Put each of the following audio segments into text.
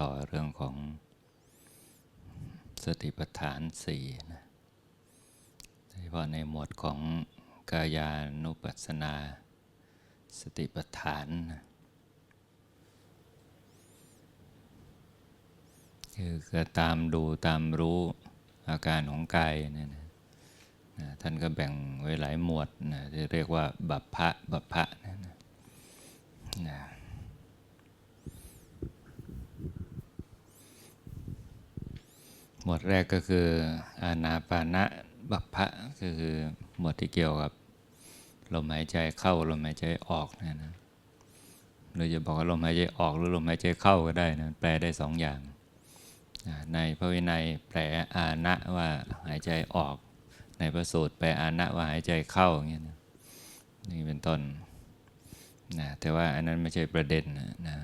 ต่อเรื่องของสติปัฏฐานสี่นะโดยเฉพาะในหมวดของกายานุปัสสนา สติปัฏฐานนะคือก็ตามดูตามรู้อาการของกายเนี่ยนะนะท่านก็แบ่งไว้หลายหมวดนะที่เรียกว่า บัพพะ บัพพะนะนะนะ หมวดแรกก็คืออานาปานะบัพพะก็คือหมวดที่เกี่ยวกับลมหายใจเข้าลมหายใจออกนะนะหรือจะบอกว่าลมหายใจออกหรือลมหายใจเข้าก็ได้นะแปลได้สองอย่าง ในพระวินัยแปลอานะว่าหายใจออก ในพระสูตรแปลอานะว่าหายใจเข้าอย่างเงี้ยนะนี่เป็นต้นนะแต่ว่าอันนั้นไม่ใช่ประเด็นนะนะ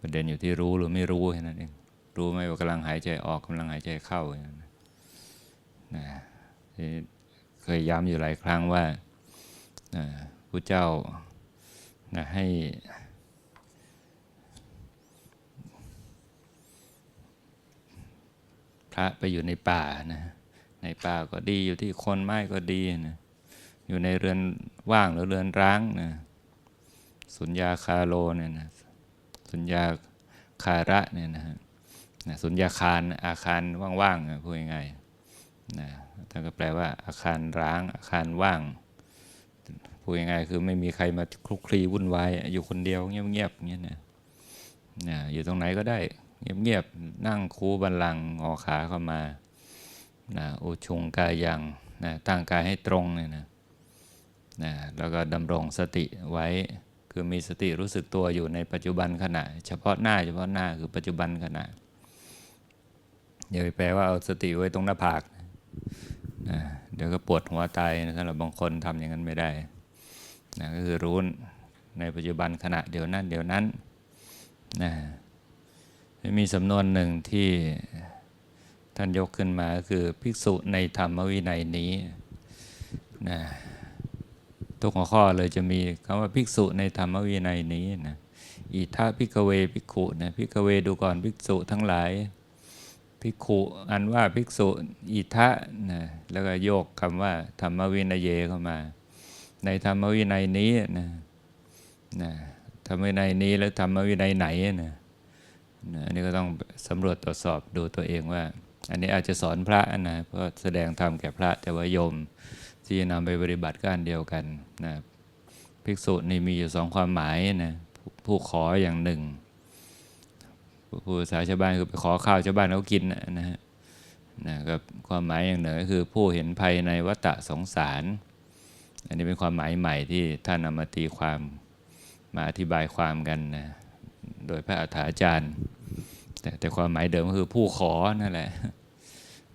ประเด็นอยู่ที่รู้หรือไม่รู้แค่นั้นเอง รู้ไหมว่ากำลังหายใจออกกำลังหายใจเข้าอย่างนั้นนะเคยย้ำอยู่หลายครั้งว่านะพระเจ้านะให้พระไปอยู่ในป่านะในป่าก็ดีอยู่ที่คนไม้ก็ดีนะอยู่ในเรือนว่างหรือเรือนร้างนะสุญญาคาโลเนี่ยนะสุญญาคาระเนี่ยนะฮะ นะสุญญาคารอาคารว่างๆพูดง่ายๆนะท่านก็แปลว่าอาคารร้าง อาคารว่างพูดง่ายๆคือไม่มีใครมาคลุกคลีวุ่นวายอยู่คนเดียวเงียบๆอย่างเงี้ยนะนะอยู่ตรงไหนก็ได้ เงียบๆนั่งคูบันลังงอขาเข้ามานะโอชงกายังนะตั้งกายให้ตรงเนี่ยนะนะแล้วก็ดำรงสติไว้คือมีสติรู้สึกตัวอยู่ในปัจจุบันขณะ เฉพาะหน้าเฉพาะหน้าคือปัจจุบันขณะ อย่าไปแปลว่าเอาสติไว้ตรงหน้าผากนะเดี๋ยวก็ปวดหัวตายนะสำหรับบางคนทำอย่างนั้นไม่ได้นะก็คือรู้ในปัจจุบันขณะเดี๋ยวนั้นเดี๋ยวนั้นนะมีสำนวนหนึ่งที่ท่านยกขึ้นมาก็คือภิกษุในธรรมวินัยนี้นะทุกหัวข้อเลยจะมีคำว่าภิกษุในธรรมวินัยนี้นะอิทาภิกเวภิกขุนะภิกเวดูก่อนภิกษุทั้งหลาย ภิกขุอันว่าภิกษุอิทะนะแล้วก็โยกคำว่า ธรรมวินัยเยเข้ามา ในธรรมวินัยนี้นะนะธรรมวินัยนี้แล้วธรรมวินัยไหนนะนะอันนี้ก็ต้องสำรวจตรวจสอบดูตัวเองว่า อันนี้อาจจะสอนพระนะเพราะแสดงธรรมแก่พระแต่ว่าโยม ที่จะนำไปปฏิบัติก็อันเดียวกันนะภิกษุนี่มีอยู่สองความหมายนะผู้ผู้ขออย่างหนึ่ง ผู้ภาษาชาวบ้านคือไปขอข้าวชาวบ้านเขากินนะนะฮะนะครับความหมายอย่างหนึ่งก็คือผู้เห็นภัยในวัฏสงสาร อันนี้เป็นความหมายใหม่ที่ท่านนำมาตีความมาอธิบายความกันนะโดยพระอาถาจารย์ แต่แต่ความหมายเดิมก็คือผู้ขอนั่นแหละ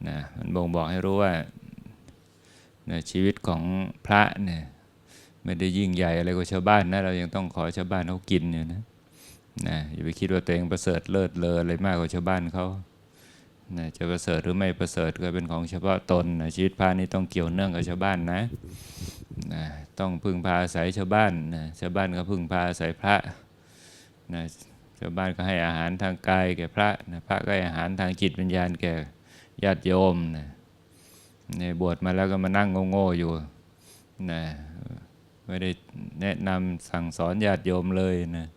นะมันบ่งบอกให้รู้ว่านะชีวิตของพระเนี่ยไม่ได้ยิ่งใหญ่อะไรกว่าชาวบ้านนะเรายังต้องขอชาวบ้านเขากินอยู่นะ นะอย่าไปคิดว่าตัวเองประเสริฐเลิศเลออะไรมากกว่าชาวบ้านเขานะจะประเสริฐหรือไม่ประเสริฐก็เป็นของเฉพาะตนนะชีวิตพระนี่ต้องเกี่ยวเนื่องกับชาวบ้านนะนะต้องพึ่งพาอาศัยชาวบ้านนะชาวบ้านก็พึ่งพาอาศัยพระนะชาวบ้านก็ให้อาหารทางกายแก่พระนะพระก็ให้อาหารทางจิตวิญญาณแก่ญาติโยมนะในบวชมาแล้วก็มานั่งโง่ๆอยู่นะไม่ได้แนะนำสั่งสอนญาติโยมเลยนะ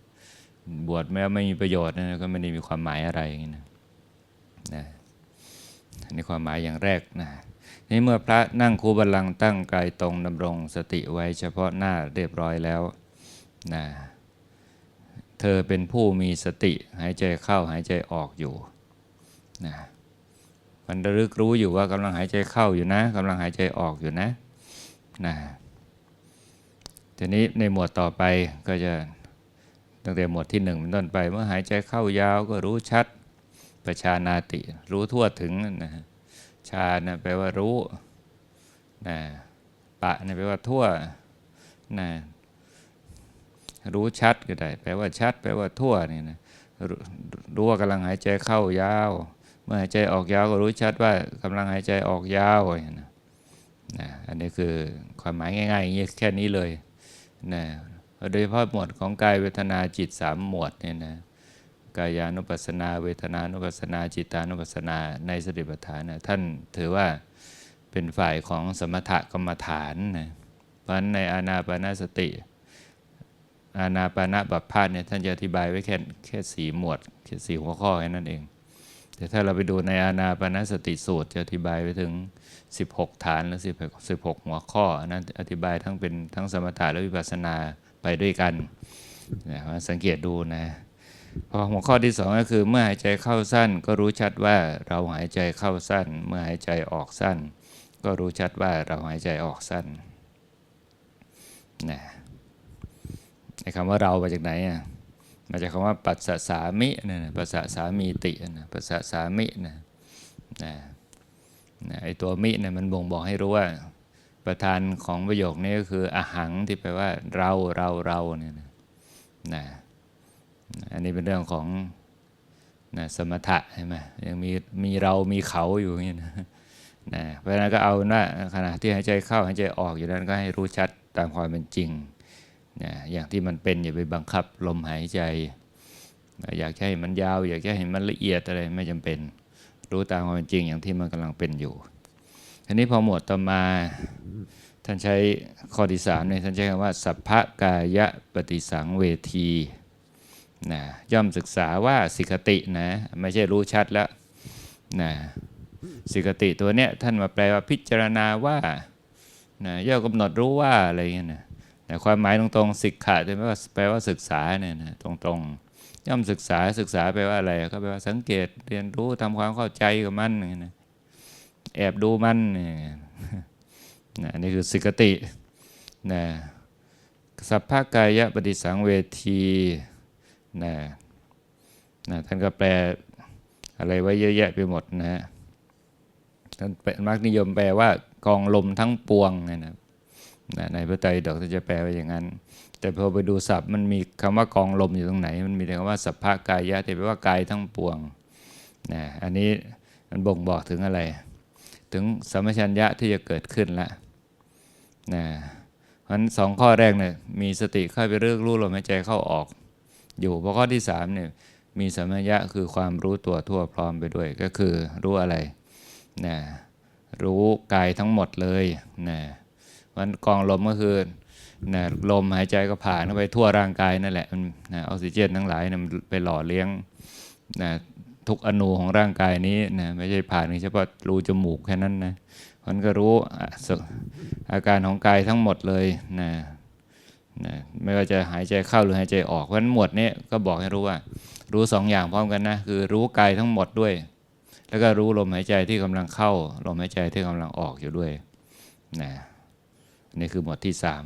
บวชแม้วไม่มีประโยชน์นะก็ไม่ได้มีความหมายอะไรอย่างนี้นะนะนนี้ความหมายอย่างแรกนะนี่เมื่อพระนั่งคูบัลลังตั้งกายตรงดำรงสติไว้เฉพาะหน้าเรียบร้อยแล้วนะเธอเป็นผู้มีสติหายใจเข้าหายใจออกอยู่นะมันระลึกรู้อยู่ว่ากำลังหายใจเข้าอยู่นะกำลังหายใจออกอยู่นะนะทีนี้ในหมวดต่อไปก็จะ ตั้งแต่หมวดที่หนึ่งเป็นต้นไป เมื่อหายใจเข้ายาวก็รู้ชัดประชานาติ รู้ทั่วถึงนะชานะแปลว่ารู้นะปะนะแปลว่าทั่วนะรู้ชัดก็ได้ แปลว่าชัด แปลว่าทั่วนี่นะรู้ว่ากำลังหายใจเข้ายาว เมื่อหายใจออกยาวก็รู้ชัดว่ากำลังหายใจออกยาวนะนะอันนี้คือความหมายง่ายๆอย่างนี้แค่นี้เลยนะ โดยเฉพาะหมวดของกายเวทนาจิตสามหมวดเนี่ยนะกายานุปัสสนา เวทนานุปัสสนา จิตานุปัสสนาในสติปัฏฐานนะท่านถือว่าเป็นฝ่ายของสมถกรรมฐานนะเพราะฉะนั้นในอานาปานสติ อานาปานะบัพพาสเนี่ยท่านจะอธิบายไว้แค่แค่สีหมวดแค่สีหัวข้อแค่นั้นเอง แต่ถ้าเราไปดูในอานาปานสติสูตรจะอธิบายไปถึง 16 ฐานหรือ10 16 หัวข้ออันนั้นอธิบายทั้งเป็นทั้งสมถะและวิปัสสนา ไปด้วยกันนะสังเกตดูนะพอหัวข้อที่สองก็คือ เมื่อหายใจเข้าสั้น ก็รู้ชัดว่าเราหายใจเข้าสั้น เมื่อหายใจออกสั้น ก็รู้ชัดว่าเราหายใจออกสั้นนะไอ้คำว่าเรามาจากไหนอะมาจากคำว่าปัสสะสามินะปัสสะสามีตินะปัสสะสามินะนะนะไอ้ตัวมิเนี่ยมันบ่งบอกให้รู้ว่า ประธานของประโยคนี้ก็คืออาหังที่แปลว่า เราเราเราเนี่ยนะนะอันนี้เป็นเรื่องของนะสมถะใช่ไหมยังมีมีเรามีเขาอยู่อย่างนี้นะนะเพราะฉะนั้นก็เอาว่าขณะที่หายใจเข้าหายใจออกอยู่นั้นก็ให้รู้ชัดตามความเป็นจริงนะอย่างที่มันเป็นอย่าไปบังคับลมหายใจ อยากให้มันยาว อยากให้มันละเอียดอะไรไม่จำเป็น รู้ตามความเป็นจริงอย่างที่มันกำลังเป็นอยู่ ทีนี้พอหมวดต่อมาท่านใช้ข้อที่สามเนี่ยท่านใช้คำว่า สัพพกายะปฏิสังเวทีนะย่อมศึกษาว่าสิกตินะไม่ใช่รู้ชัดแล้วนะสิกติตัวเนี้ยท่านมาแปลว่าพิจารณาว่านะย่อมกำหนดรู้ว่าอะไรเงี้ยนะแต่ความหมายตรงๆสิกขะแปลว่าแปลว่าศึกษาเนี่ยนะตรงๆ ย่อมศึกษาศึกษาแปลว่าอะไรก็แปลว่าสังเกตเรียนรู้ทำความเข้าใจกับมันอย่างเงี้ยนะ แอบดูมันนี่นะอันนี้คือสิกตินะสัพพกายะปฏิสังเวทีนะนะท่านก็แปลอะไรไว้เยอะแยะไปหมดนะฮะท่านมักนิยมแปลว่ากองลมทั้งปวงนะนะในพระไตรปิฎกท่านจะแปลไว้อย่างนั้น แต่พอไปดูศัพท์มันมีคำว่ากองลมอยู่ตรงไหน มันมีแต่คำว่าสัพพกายะที่แปลว่ากายทั้งปวงนะอันนี้มันบ่งบอกถึงอะไร ถึงสัมมชัญญะที่จะเกิดขึ้นละนะเพราะนั้นสองข้อแรกเนี่ยมีสติเข้าไปเลือกรู้ลมหายใจเข้าออก อยู่เพราะข้อที่สามเนี่ยมีสัมมัญญะคือความรู้ตัวทั่วพร้อมไปด้วยก็คือรู้อะไรนะรู้กายทั้งหมดเลยนะมันกองลมก็คือนะลมหายใจก็ผ่านเข้าไปทั่วร่างกายนั่นแหละมันนะออกซิเจนทั้งหลายนะมันไปหล่อเลี้ยงนะ ทุกอนูของร่างกายนี้นะไม่ใช่ผ่านเฉพาะรูจมูกแค่นั้นนะมันก็รู้อาการของกายทั้งหมดเลยนะนะไม่ว่าจะหายใจเข้าหรือหายใจออกเพราะฉะนั้นหมวดนี้ก็บอกให้รู้ว่า รู้สองอย่างพร้อมกันนะคือรู้กายทั้งหมดด้วย แล้วก็รู้ลมหายใจที่กำลังเข้าลมหายใจที่กำลังออกอยู่ด้วยนะนี่คือหมวดที่สาม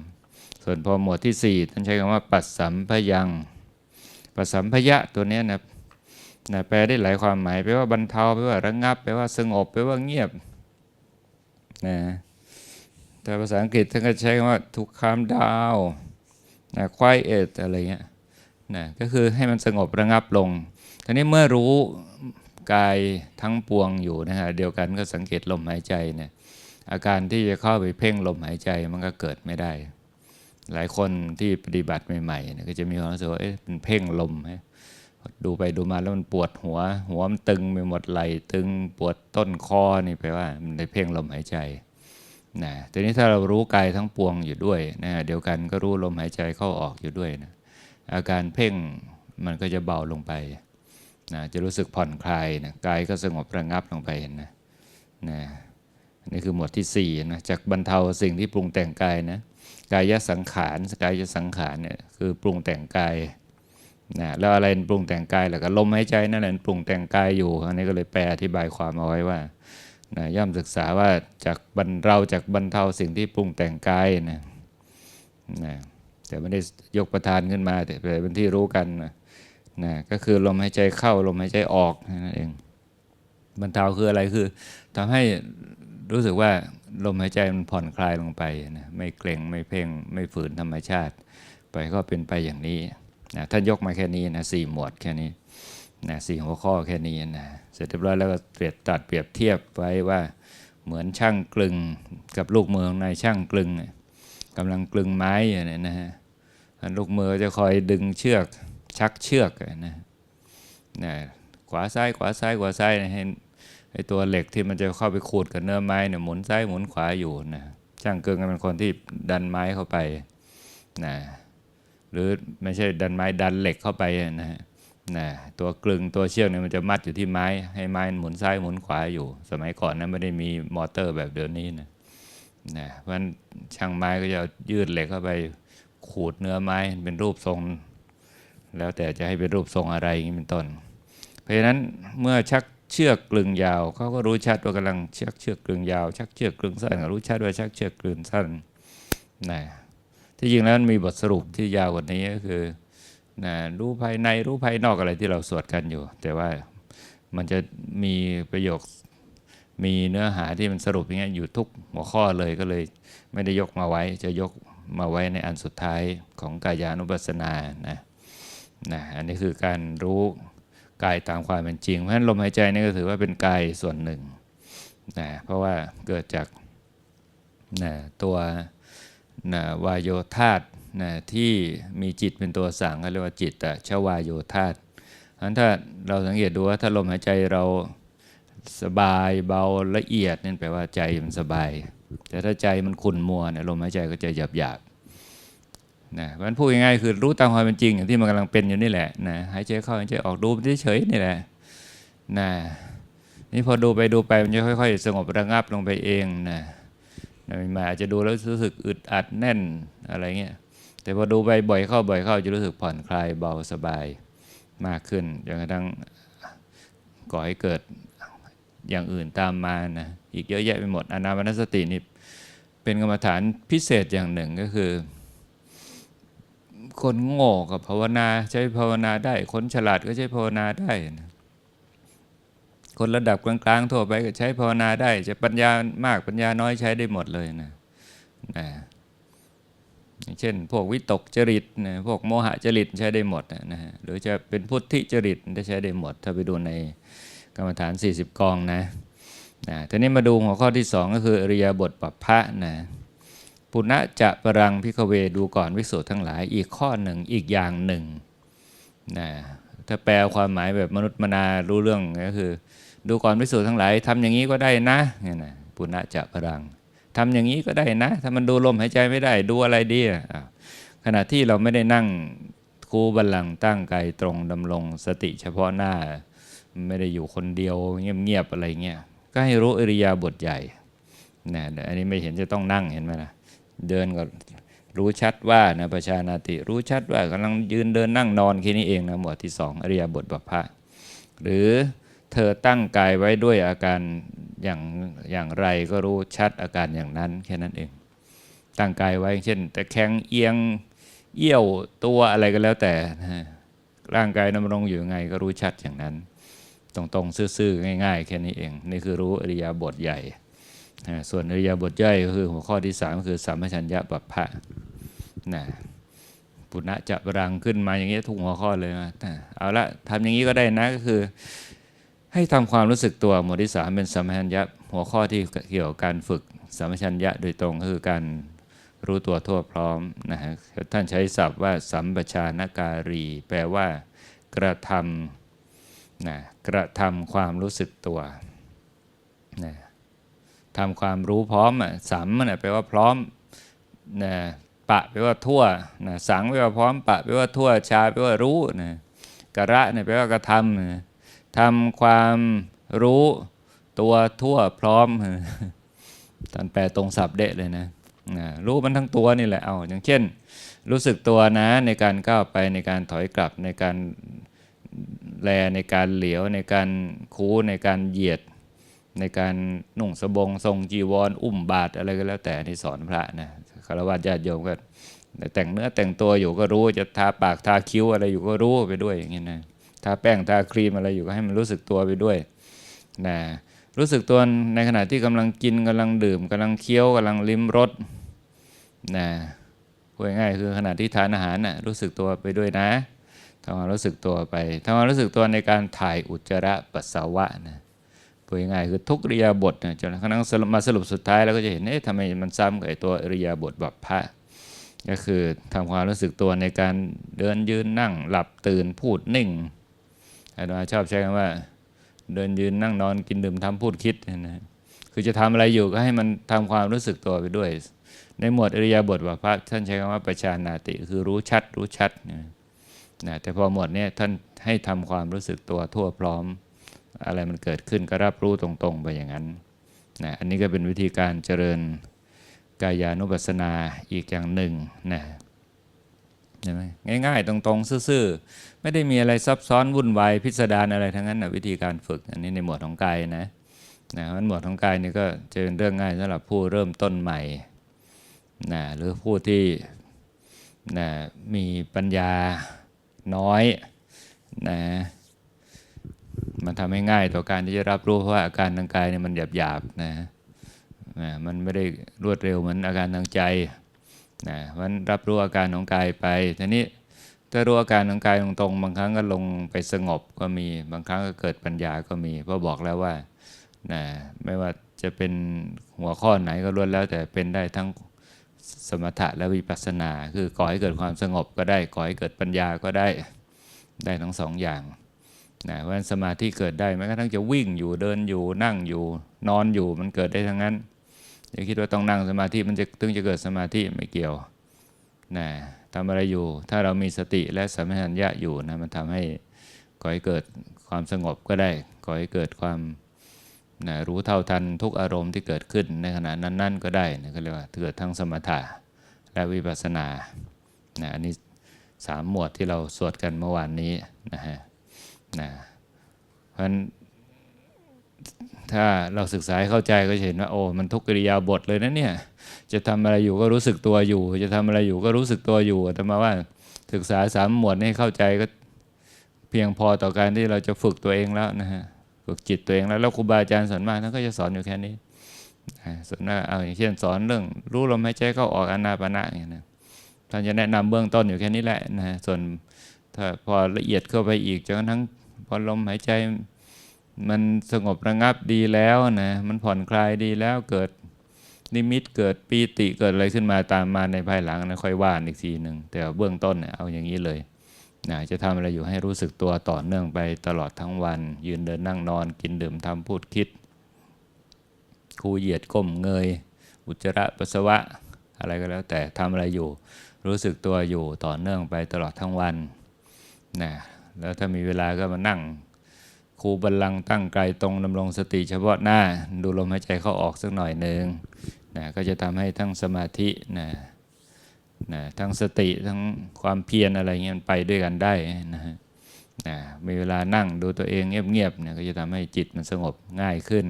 ส่วนพอหมวดที่สี่ท่านใช้คำว่าปัสสัมพยังปัสสัมพยะตัวนี้นะ นะแปลได้หลายความหมายแปลว่าบรรเทาแปลว่าระงับแปลว่าสงบแปลว่าเงียบนะแต่ภาษาอังกฤษท่านก็ใช้คำว่าทุกคามดาวนะ quiet อะไรเงี้ยนะก็คือให้มันสงบระงับลงทีนี้เมื่อรู้กายทั้งปวงอยู่นะฮะเดียวกันก็สังเกตลมหายใจเนี่ยอาการที่จะเข้าไปเพ่งลมหายใจมันก็เกิดไม่ได้ หลายคนที่ปฏิบัติใหม่ๆนี่ยก็จะมีความรู้สึกว่าเอ๊ะเป็นเพ่งลม ดูไปดูมาแล้วมันปวดหัว หัวมันตึงไปหมดไหลตึงปวดต้นคอนี่แปลว่ามันได้เพ่งลมหายใจนะทีนี้ถ้าเรารู้กายทั้งปวงอยู่ด้วยนะเดียวกันก็รู้ลมหายใจเข้าออกอยู่ด้วยนะอาการเพ่งมันก็จะเบาลงไปนะจะรู้สึกผ่อนคลายนะกายก็สงบระงับลงไปนะนะนี่คือหมวดที่4นะจากบรรเทาสิ่งที่ปรุงแต่งกายนะกายสังขารกายสังขารเนี่ยคือปรุงแต่งกาย นะแล้วอะไรปรุงแต่งกายแล้วก็ลมหายใจนั่นแหละปรุงแต่งกายอยู่ อันนี้ก็เลยแปลอธิบายความเอาไว้ว่านะย่อมศึกษาว่าจากบรรเราจากบรรเทาสิ่งที่ปรุงแต่งกายนะนะแต่ไม่ได้ยกประธานขึ้นมา แต่เป็นที่รู้กันนะนะก็คือลมหายใจเข้าลมหายใจออกนั่นเองบรรเทาคืออะไรคือทำให้รู้สึกว่าลมหายใจมันผ่อนคลายลงไปนะไม่เกร็งไม่เพ่งไม่ฝืนธรรมชาติ ไปก็เป็นไปอย่างนี้ นะท่านยกมาแค่นี้นะสี่หมวดแค่นี้นะสี่หัวข้อแค่นี้นะเสร็จเรียบร้อยแล้วก็เปรียบตัดเปรียบเทียบไว้ว่าเหมือนช่างกลึงกับลูกมือในช่างกลึงกำลังกลึงไม้อย่างนี้นะฮะลูกมือจะคอยดึงเชือกชักเชือกนะนะขวาซ้ายขวาซ้ายขวาซ้ายนะให้ไอตัวเหล็กที่มันจะเข้าไปขูดกับเนื้อไม้เนี่ยหมุนซ้ายหมุนขวาอยู่นะช่างเกิงก็เป็นคนที่ดันไม้เข้าไปนะ หรือไม่ใช่ดันไม้ดันเหล็กเข้าไปนะฮะนะตัวกลึงตัวเชือกเนี่ยมันจะมัดอยู่ที่ไม้ ให้ไม้หมุนซ้ายหมุนขวาอยู่ สมัยก่อนนะไม่ได้มีมอเตอร์แบบเดี๋ยวนี้นะนะเพราะฉะนั้นช่างไม้ก็จะยืดเหล็กเข้าไปขูดเนื้อไม้เป็นรูปทรง แล้วแต่จะให้เป็นรูปทรงอะไรอย่างนี้เป็นต้น เพราะฉะนั้นเมื่อชักเชือกกลึงยาวเขาก็รู้ชัดว่ากำลังชักเชือกกลึงยาว ชักเชือกกลึงสั้นก็รู้ชัดว่าชักเชือกกลึงสั้นนะ ที่จริงแล้วมันมีบทสรุปที่ยาวกว่านี้ก็คือนะรู้ภายในรู้ภายนอกอะไรที่เราสวดกันอยู่ แต่ว่ามันจะมีประโยคมีเนื้อหาที่มันสรุปอย่างเงี้ยอยู่ทุกหัวข้อเลยก็เลยไม่ได้ยกมาไว้ จะยกมาไว้ในอันสุดท้ายของกายานุปัสสนานะนะอันนี้คือการรู้กายตามความเป็นจริง เพราะฉะนั้นลมหายใจนี่ก็ถือว่าเป็นกายส่วนหนึ่งนะเพราะว่าเกิดจากนะตัว นะวายโยธาตนะที่มีจิตเป็นตัวสั่งเขาเรียกว่าจิตตชวายโยธาตเพราะฉะนั้นถ้าเราสังเกตดูว่าถ้าลมหายใจเราสบายเบาละเอียดนั่นแปลว่าใจมันสบาย แต่ถ้าใจมันขุ่นมัวเนี่ยลมหายใจก็จะหยาบหยาบนะเพราะฉะนั้นพูดง่ายๆคือรู้ตามความเป็นจริงอย่างที่มันกำลังเป็นอยู่นี่แหละนะหายใจเข้าหายใจออกดูเฉยๆนี่แหละนะนี่พอดูไปดูไปมันจะค่อย ๆ สงบระงับลงไปเองนะ มันอาจจะดูแล้วรู้สึกอึดอัดแน่นอะไรเงี้ยแต่พอดูไปบ่อยเข้าบ่อยเข้าจะรู้สึกผ่อนคลายเบาสบายมากขึ้นจนกระทั่งก่อให้เกิดอย่างอื่นตามมานะอีกเยอะแยะไปหมดอนาปนสตินี่เป็นกรรมฐานพิเศษอย่างหนึ่งก็คือ คนโง่กับภาวนาใช้ภาวนาได้ คนฉลาดก็ใช้ภาวนาได้นะ คนระดับกลางๆทั่วไปก็ใช้ภาวนาได้ จะปัญญามากปัญญาน้อยใช้ได้หมดเลยนะนะอย่างเช่น พวกวิตกจริตนะพวกโมหะจริตใช้ได้หมดนะฮะหรือจะเป็นพุทธิจริตได้ใช้ได้หมด ถ้าไปดูในกรรมฐาน 40 กองนะนะทีนี้มาดูหัวข้อที่ 2 ก็คืออริยบทปัปพะนะปุณะจะปรังพิกเวดูก่อนวิสุทธ์ทั้งหลาย อีกข้อหนึ่งอีกอย่างหนึ่งนะถ้าแปลความหมายแบบมนุษย์มนารู้เรื่องก็คือ ดูก่อนวิสุทธ์ทั้งหลายทำอย่างนี้ก็ได้นะเนี่ยนะปุณะจะปรังทำอย่างนี้ก็ได้นะ ถ้ามันดูลมหายใจไม่ได้ดูอะไรดีขณะที่เราไม่ได้นั่งคูบัลลังก์ตั้งกายตรงดำรงสติเฉพาะหน้า ไม่ได้อยู่คนเดียวเงียบๆอะไรเงี้ยก็ให้รู้อริยาบทใหญ่นะอันนี้ไม่เห็นจะต้องนั่งเห็นไหมล่ะเดินก็รู้ชัดว่านะประชานาติรู้ชัดว่ากำลังยืนเดินนั่งนอนแค่นี้เองนะหมวดที่สองอริยบทบัพพะหรือ เธอตั้งกายไว้ด้วยอาการอย่างอย่างไรก็รู้ชัดอาการอย่างนั้นแค่นั้นเอง ตั้งกายไว้เช่นแต่แข็งเอียงเอี้ยวตัวอะไรก็แล้วแต่ร่างกายดำรงอยู่ยังไงก็รู้ชัดอย่างนั้น ตรงๆซื่อๆง่าย ๆ แค่นี้เอง นี่คือรู้อริยบทใหญ่ส่วนอริยบทย่อยก็คือหัวข้อที่สามก็คือสัมปชัญญะปัปพะนะปุณณะจะรังขึ้นมาอย่างนี้ทุกหัวข้อเลยนะเอาละทำอย่างนี้ก็ได้นะก็คือ ให้ทำความรู้สึกตัวหมวดที่สามเป็นสัมปชัญญะหัวข้อที่เกี่ยวกับการฝึกสัมปชัญญะโดยตรงก็คือการรู้ตัวทั่วพร้อมนะฮะท่านใช้ศัพท์ว่าสัมปชานการี แปลว่า กระทำนะกระทำความรู้สึกตัวนะทำความรู้พร้อมอะสัมมันแปลว่าพร้อมนะปะแปลว่าทั่วนะสังแปลว่าพร้อม ปะแปลว่าทั่วชาแปลว่ารู้นะกระเนี่ยแปลว่ากระทำนะ ทำความรู้ตัวทั่วพร้อมท่านแปลตรงศัพท์เดะเลยนะรู้มันทั้งตัวนี่แหละเอาอย่างเช่น รู้สึกตัวนะในการก้าวไปในการถอยกลับในการแลในการเหลียวในการคูในการเหยียด ในการนุ่งสบงทรงจีวรอุ้มบาตรอะไรก็แล้วแต่ที่สอนพระนะคารวะญาติโยมก็แต่งเนื้อแต่งตัวอยู่ก็รู้จะทาปากทาคิ้วอะไรอยู่ก็รู้ไปด้วยอย่างนี้นะ ทาแป้งทาครีมอะไรอยู่ก็ให้มันรู้สึกตัวไปด้วยนะรู้สึกตัวในขณะที่กำลังกินกำลังดื่มกำลังเคี้ยวกำลังลิ้มรสนะพูดง่ายคือขณะที่ทานอาหารนะ่ะรู้สึกตัวไปด้วยนะทำความรู้สึกตัวไปทำความรู้สึกตัวในการถ่ายอุจจาระปัสสาวะนะพูดง่ายคือทุกเรียาบทนะจนกระทั่งมาสรุปสุดท้ายแล้วก็จะเห็นเอ๊ะทำไมมันซ้ำกับตัวเรียาบทแบบพระก็คือทำความรู้สึกตัวในการเดินยืนนั่ง หลับตื่นพูดนิ่ง อาตมาชอบใช้คำว่า เดินยืนนั่งนอนกินดื่มทำพูดคิดนะคือจะทำอะไรอยู่ก็ให้มันทำความรู้สึกตัวไปด้วย ในหมวดอริยบทว่าพระท่านใช้คำว่าประชานาติ คือรู้ชัดรู้ชัดนะแต่พอหมวดนี้ท่านให้ทำความรู้สึกตัวทั่วพร้อม อะไรมันเกิดขึ้นก็รับรู้ตรงๆไปอย่างนั้นนะอันนี้ก็เป็นวิธีการเจริญกายานุปัสสนาอีกอย่างหนึ่งนะใช่ไหมง่ายๆ ตรงๆ ซื่อๆ ไม่ได้มีอะไรซับซ้อนวุ่นวายพิสดารอะไรทั้งนั้นนะวิธีการฝึก อันนี้ในหมวดของกายนะนะมันหมวดของกายนี่ก็จะเป็นเรื่องง่ายสำหรับผู้เริ่มต้นใหม่นะหรือผู้ที่นะมีปัญญาน้อยนะมันทำให้ง่ายต่อการที่จะรับรู้เพราะว่าอาการทางกายเนี่ยมันหยาบๆนะนะมันไม่ได้รวดเร็วเหมือนอาการทางใจนะมันรับรู้อาการของกายไปทีนี้ ถ้ารู้อาการของกายตรงๆบางครั้งก็ลงไปสงบก็มี บางครั้งก็เกิดปัญญาก็มี เพราะบอกแล้วว่านะไม่ว่าจะเป็นหัวข้อไหนก็ล้วนแล้ว แต่เป็นได้ทั้งสมถะและวิปัสสนา คือก่อให้เกิดความสงบก็ได้ก่อให้เกิดปัญญาก็ได้ได้ทั้งสองอย่างนะเพราะฉะนั้นสมาธิเกิดได้แม้กระทั่งจะวิ่งอยู่เดินอยู่นั่งอยู่นอนอยู่มันเกิดได้ทั้งนั้นอย่าคิดว่าต้องนั่งสมาธิมันจะถึงจะเกิดสมาธิไม่เกี่ยวนะ ทำอะไรอยู่ ถ้าเรามีสติและสัมผัสัญญะอยู่นะมันทำให้ก่อให้เกิดความสงบก็ได้ก่อให้เกิดความนะรู้เท่าทันทุกอารมณ์ที่เกิดขึ้นในขณะนั้นๆก็ได้นะก็เรียกว่าเกิดทั้งสมถะและวิปัสสนานะอันนี้สามหมวดที่เราสวดกันเมื่อวานนี้นะฮะนะเพราะฉะนั้น ถ้าเราศึกษาเข้าใจก็จะเห็นว่าโอ้มันทุกกิริยาบทเลยนะเนี่ยจะทำอะไรอยู่ก็รู้สึกตัวอยู่ จะทำอะไรอยู่ก็รู้สึกตัวอยู่แต่มาว่าศึกษาสามหมวดให้เข้าใจก็เพียงพอต่อการที่เราจะฝึกตัวเองแล้วนะฮะฝึกจิตตัวเองแล้วแล้วครูบาอาจารย์สอนมากท่านก็จะสอนอยู่แค่นี้ส่วนหน้าเอาอย่างเช่นสอนเรื่อง รู้ลมหายใจเข้าออกอนาปนะอย่างนี้นะท่านจะแนะนำเบื้องต้นอยู่แค่นี้แหละนะส่วนถ้าพอละเอียดเข้าไปอีกจนกระทั่งพอลมหายใจ มันสงบระงับดีแล้วนะมันผ่อนคลายดีแล้วเกิดนิมิตเกิดปีติเกิดอะไรขึ้นมาตามมาในภายหลังนะค่อยว่านอีกทีหนึ่งแต่เบื้องต้นเนี่ยเอาอย่างนี้เลยนะจะทำอะไรอยู่ให้รู้สึกตัวต่อเนื่องไปตลอดทั้งวัน ยืนเดินนั่งนอนกินดื่มทำพูดคิด คูเหยียดก้มเงย อุจจาระปัสสาวะ อะไรก็แล้วแต่ทำอะไรอยู่ รู้สึกตัวอยู่ต่อเนื่องไปตลอดทั้งวันนะแล้วถ้ามีเวลาก็มานั่ง ครูบัลลังก์ตั้งไกลตรงดำรงสติเฉพาะหน้า ดูลมหายใจเข้าออกสักหน่อยหนึ่งนะก็จะทำให้ทั้งสมาธินะนะทั้งสติทั้งความเพียรอะไรเงี้ยมันไปด้วยกันได้นะฮะนะมีเวลานั่งดูตัวเองเงียบๆเนี่ยก็จะทำให้จิตมันสงบง่ายขึ้น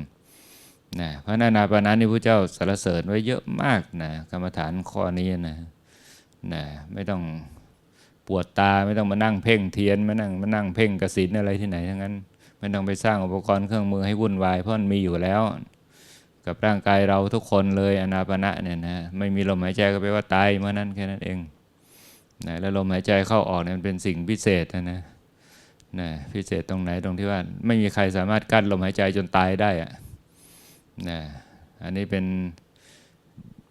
นะพระนานาปานานี่พระเจ้าสรรเสริญไว้เยอะมากนะกรรมฐานข้อนี้นะนะไม่ต้องปวดตาไม่ต้องมานั่งเพ่งเทียนมานั่งมานั่งเพ่งกสินอะไรที่ไหนทั้งนั้น ไม่ต้องไปสร้างอุปกรณ์เครื่องมือให้วุ่นวายเพราะมันมีอยู่แล้ว กับร่างกายเราทุกคนเลยอนาปณะเนี่ยนะไม่มีลมหายใจก็แปลว่าตายเมื่อนั้นแค่นั้นเองนะแล้วลมหายใจเข้าออกเนี่ยมันเป็นสิ่งพิเศษนะนะนะพิเศษตรงไหนตรงที่ว่า ไม่มีใครสามารถกั้นลมหายใจจนตายได้อะนะอันนี้เป็น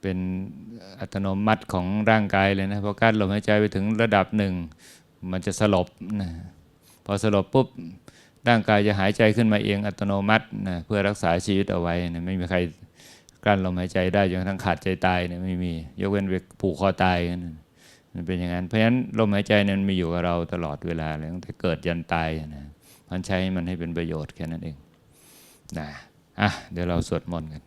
เป็นอัตโนมัติของร่างกายเลยนะพอกั้นลมหายใจไปถึงระดับหนึ่ง มันจะสลบนะพอสลบปุ๊บ ร่างกายจะหายใจขึ้นมาเองอัตโนมัตินะเพื่อรักษาชีวิตเอาไว้นะไม่มีใครกลั้นลมหายใจได้จนกระทั่งขาดใจตายเนี่ยไม่มียกเว้นไปผูกคอตายนะมันเป็นอย่างนั้น เพราะฉะนั้นลมหายใจนั้นมีอยู่กับเราตลอดเวลาเลยตั้งแต่เกิดยันตายนะมันใช้มันให้เป็นประโยชน์แค่นั้นเองนะอะเดี๋ยวเราสวดมนต์กัน